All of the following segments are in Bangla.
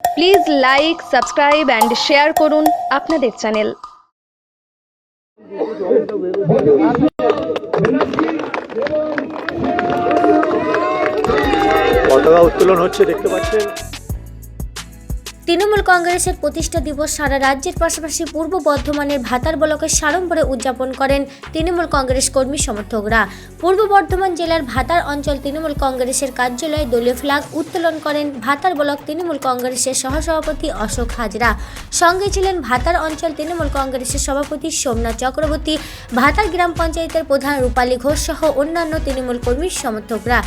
Please like subscribe and share করুন আপনাদের চ্যানেল পতাকা উত্তোলন হচ্ছে দেখতে পাচ্ছেন? তৃণমূল কংগ্রেসের প্রতিষ্ঠা দিবস সারা রাজ্যের পাশাপাশি পূর্ব বর্ধমানের ভাতার ব্লকের সাড়ম্বরে উদযাপন করেন তৃণমূল কংগ্রেস কর্মী সমর্থকরা। পূর্ব বর্ধমান জেলার ভাতার অঞ্চল তৃণমূল কংগ্রেসের কার্যালয়ে দলীয় ফ্ল্যাগ উত্তোলন করেন ভাতার ব্লক তৃণমূল কংগ্রেসের সহসভাপতি অশোক হাজরা। সঙ্গে ছিলেন ভাতার অঞ্চল তৃণমূল কংগ্রেসের সভাপতি সোমনাথ চক্রবর্তী, ভাতার গ্রাম পঞ্চায়েতের প্রধান রূপালী ঘোষ সহ অন্যান্য তৃণমূল কর্মী সমর্থকরা।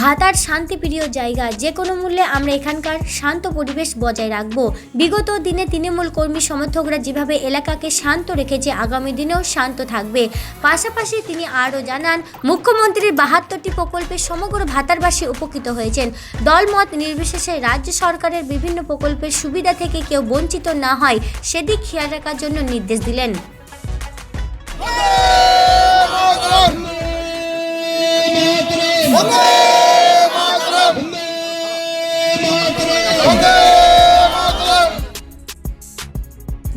ভাতার শান্তিপ্রিয় জায়গা, যে কোনো মূল্যে আমরা এখানকার শান্ত পরিবেশ বজায় রাখব। বিগত দিনে তৃণমূল কর্মী সমর্থকরা যেভাবে এলাকাকে শান্ত রেখেছে, আগামী দিনেও শান্ত থাকবে। পাশাপাশি তিনি আরও জানান, মুখ্যমন্ত্রীর বাহাত্তরটি প্রকল্পে সমগ্র ভাতারবাসী উপকৃত হয়েছেন। দলমত নির্বিশেষে রাজ্য সরকারের বিভিন্ন প্রকল্পের সুবিধা থেকে কেউ বঞ্চিত না হয় সেদিক খেয়াল রাখার জন্য নির্দেশ দিলেন।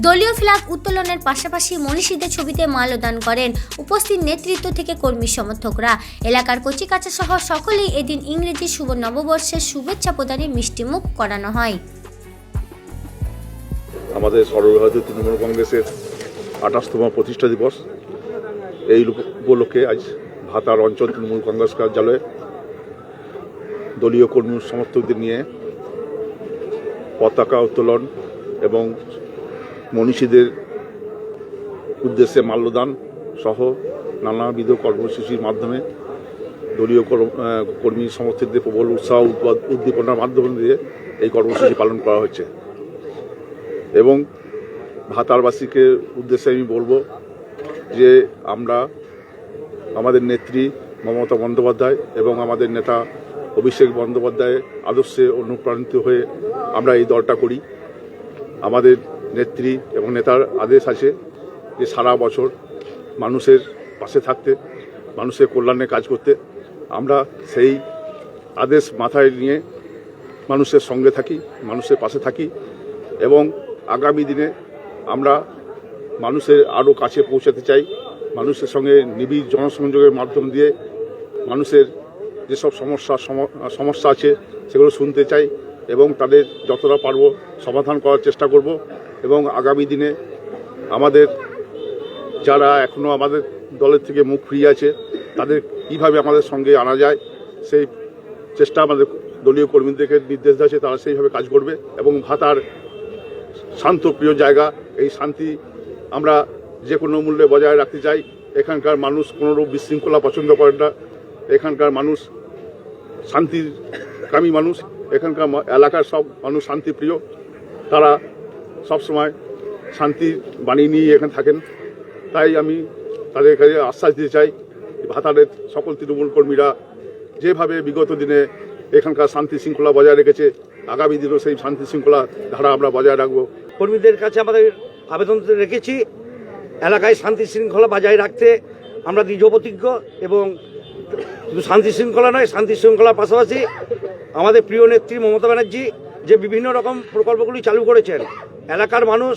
দলীয় ফ্ল্যাগ উত্তোলনের পাশাপাশি মনীষীদের ছবিতে মাল্যদান করেন উপস্থিত নেতৃত্ব থেকে কর্মী সমর্থকরা। এলাকার কচিকাচা সহ সকলেই এদিন ইংরেজি শুভ নববর্ষের শুভেচ্ছা প্রদানে মিষ্টিমুখ করানো হয়। আমাদের সর্বভারতীয় তৃণমূল কংগ্রেসের আঠাশতম প্রতিষ্ঠা দিবস। এই উপলক্ষে আজ ভাতার অঞ্চল তৃণমূল কংগ্রেস কার্যালয়ে দলীয় কর্মী সমর্থকদের নিয়ে পতাকা উত্তোলন এবং মনীষীদের উদ্দেশ্যে মাল্যদান সহ নানাবিধ কর্মসূচির মাধ্যমে দলীয় কর্ম- সমর্থকদের প্রবল উৎসাহ উদ্দীপনার মাধ্যমে দিয়ে এই কর্মসূচি পালন করা হয়েছে এবং ভাতারবাসীকে উদ্দেশ্যে আমি বলব যে আমরা আমাদের নেত্রী মমতা বন্দ্যোপাধ্যায় এবং আমাদের নেতা অভিষেক বন্দ্যোপাধ্যায়ের আদর্শে অনুপ্রাণিত হয়ে আমরা এই দলটা করি। আমাদের নেত্রী এবং নেতার আদেশ আছে যে সারা বছর মানুষের পাশে থাকতে, মানুষের কল্যাণে কাজ করতে। আমরা সেই আদেশ মাথায় নিয়ে মানুষের সঙ্গে থাকি, মানুষের পাশে থাকি এবং আগামী দিনে আমরা মানুষের আরও কাছে পৌঁছাতে চাই, মানুষের সঙ্গে নিবিড় জনসংযোগের মাধ্যম দিয়ে মানুষের যেসব সমস্যা, সম- সমস্যা আছে সেগুলো শুনতে চাই এবং তাদের যতটা পারব সমাধান করার চেষ্টা করব। এবং আগামী দিনে আমাদের যারা এখনও আমাদের দলের থেকে মুখ ফিরিয়ে আছে, তাদের কীভাবে আমাদের সঙ্গে আনা যায়, সেই চেষ্টা আমাদের দলীয় কর্মীদেরকে নির্দেশ দিয়েছে তারা সেইভাবে কাজ করবে এবং ভাতার শান্ত প্রিয় জায়গা, এই শান্তি আমরা যে কোনো মূল্যে বজায় রাখতে চাই। এখানকার মানুষ কোনোরূপ বিশৃঙ্খলা পছন্দ করে না। এখানকার মানুষ শান্তিকামী মানুষ। এখানকার এলাকার সব মানুষ শান্তিপ্রিয়। তারা সব সময় শান্তি বাণী নিয়ে এখানে থাকেন। তাই আমি তাদের কাছে আশ্বাস দিতে চাই ভাতারের সকল তৃণমূল কর্মীরা যেভাবে বিগত দিনে এখানকার শান্তি শৃঙ্খলা বজায় রেখেছে, আগামী দিনেও সেই শান্তি শৃঙ্খলা ধারা আমরা বজায় রাখব। কর্মীদের কাছে আমাদের আবেদন রেখেছি, এলাকায় শান্তি শৃঙ্খলা বজায় রাখতে আমরা দৃঢ় প্রতিজ্ঞ এবং শুধু শান্তি শৃঙ্খলা নয়, শান্তি শৃঙ্খলার পাশাপাশি আমাদের প্রিয় নেত্রী মমতা ব্যানার্জি যে বিভিন্ন রকম প্রকল্পগুলি চালু করেছেন। এলাকার মানুষ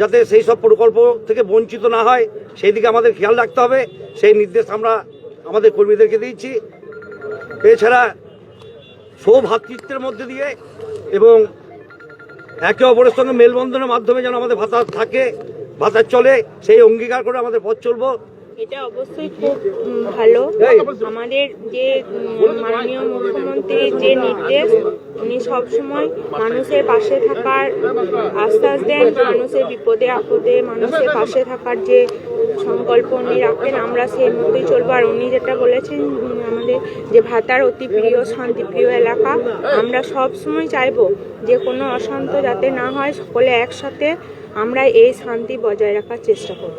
যাতে সেই সব প্রকল্প থেকে বঞ্চিত না হয়, সেই দিকে আমাদের খেয়াল রাখতে হবে। সেই নির্দেশ আমরা আমাদের কর্মীদেরকে দিয়েছি। এছাড়া সৌভাতৃত্বের মধ্যে দিয়ে এবং একে অপরের সঙ্গে মেলবন্ধনের মাধ্যমে যেন আমাদের ভাতা থাকে ভাতা চলে, সেই অঙ্গীকার করে আমাদের পথ চলবো। এটা অবশ্যই খুব ভালো। আমাদের যে মাননীয় মুখ্যমন্ত্রীর যে নির্দেশ, উনি সবসময় মানুষের পাশে থাকার আশ্বাস দেন, মানুষের বিপদে, আপদে মানুষের পাশে থাকার যে সংকল্প উনি রাখেন, আমরা সেই মতোই চলবো। আর উনি যেটা বলেছেন আমাদের যে ভাতার অতি প্রিয়, শান্তিপ্রিয় এলাকা, আমরা সব সময় চাইব যে কোনো অশান্ত যাতে না হয়, সকলে একসাথে আমরা এই শান্তি বজায় রাখার চেষ্টা করব।